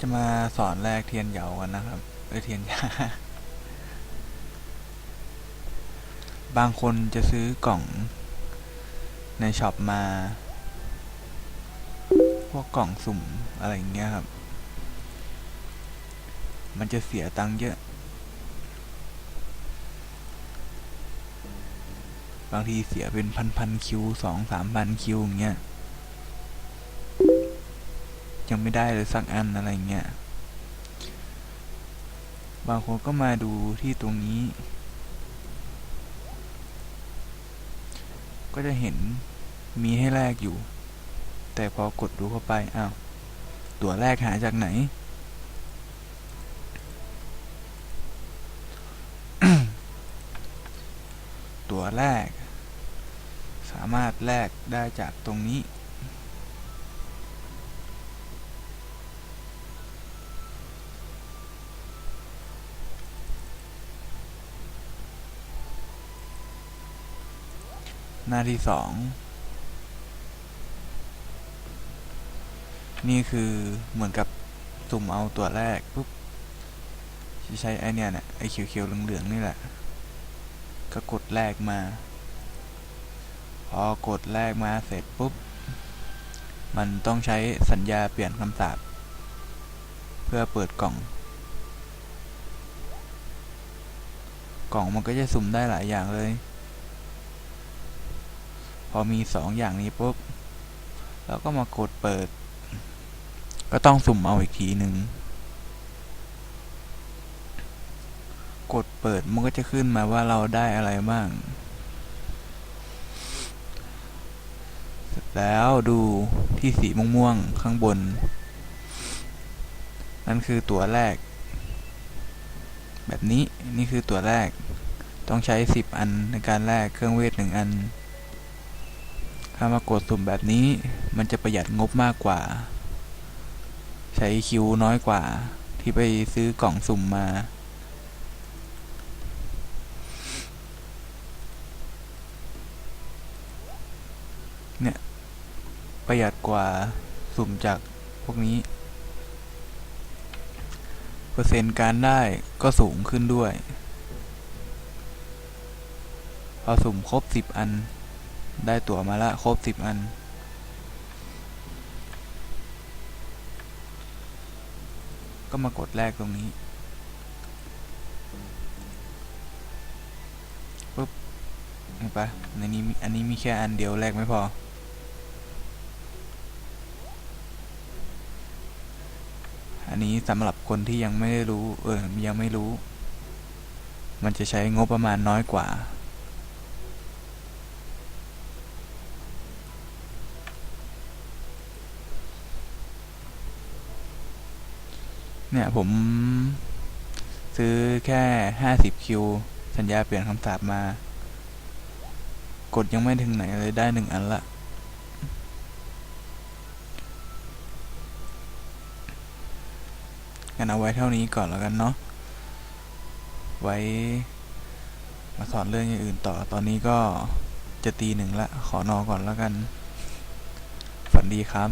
จะมาสอนแรกเทียนเหยากันนะครับเออเทียนยาบางคนจะซื้อกล่องในช็อปมา พวกกล่องสุ่มอะไรอย่างเงี้ยครับ มันจะเสียตังค์เยอะ บางทีเสียเป็นพันพันคิวสองสามพันคิวอย่างเงี้ย ยังไม่ได้เลยสักอันอะไรเงี้ย บางคนก็มาดูที่ตรงนี้ ก็จะเห็นมีให้แลกอยู่ แต่พอกดดูเข้าไป อ้าว ตัวแรกหาจากไหน ตัวแรก สามารถแลกได้จากตรงนี้ หน้าที่สองนี่คือเหมือนกับสุ่มเอาตัวแรกปุ๊บจะใช้ไอเนี่ยเนี่ยไอเขียวๆเหลืองๆนี่แหละ ก็กดแรกมา พอกดแรกมาเสร็จปุ๊บ มันต้องใช้สัญญาเปลี่ยนคำสาปเพื่อเปิดกล่อง กล่องมันก็จะสุ่มได้หลายอย่างเลย พอมีสองอย่างนี้ปุ๊บเราก็มากดเปิด ก็ต้องสุ่มเอาอีกทีหนึ่งกดเปิดมันก็จะขึ้นมาว่าเราได้อะไรบ้างเสร็จแล้วดูที่สีม่วงๆข้างบน นั่นคือตัวแรก แบบนี้นี่คือตัวแรก ต้องใช้ 10 อันในการแลกเครื่องเวทหนึ่งอัน ถ้ามากดสุ่มแบบนี้มันจะประหยัดงบมากกว่า ใช้คิวน้อยกว่า ที่ไปซื้อกล่องสุ่มมา เนี่ย ประหยัดกว่าสุ่มจากพวกนี้ เปอร์เซ็นต์การได้ก็สูงขึ้นด้วย พอสุ่มครบ 10 อัน ได้ตั๋วมาละครบ10อัน ก็มากดแรกตรงนี้ปุ๊บเห็นปะในนี้อันนี้มีแค่อันเดียวแรกไม่พอ อันนี้สำหรับคนที่ยังไม่ได้รู้ เออ ยังไม่รู้ มันจะใช้งบประมาณน้อยกว่า เนี่ย ผมซื้อแค่ห้าสิบคิว สัญญาเปลี่ยนคำสาปมา กดยังไม่ถึงไหนเลยได้หนึ่งอันละงั้นเอาไว้เท่านี้ก่อนแล้วกันเนาะ ไว้ มาสอนเรื่องอย่างอื่นต่อ ตอนนี้ก็จะตีหนึ่งละ ขอนอนก่อนแล้วกัน ฝันดีครับ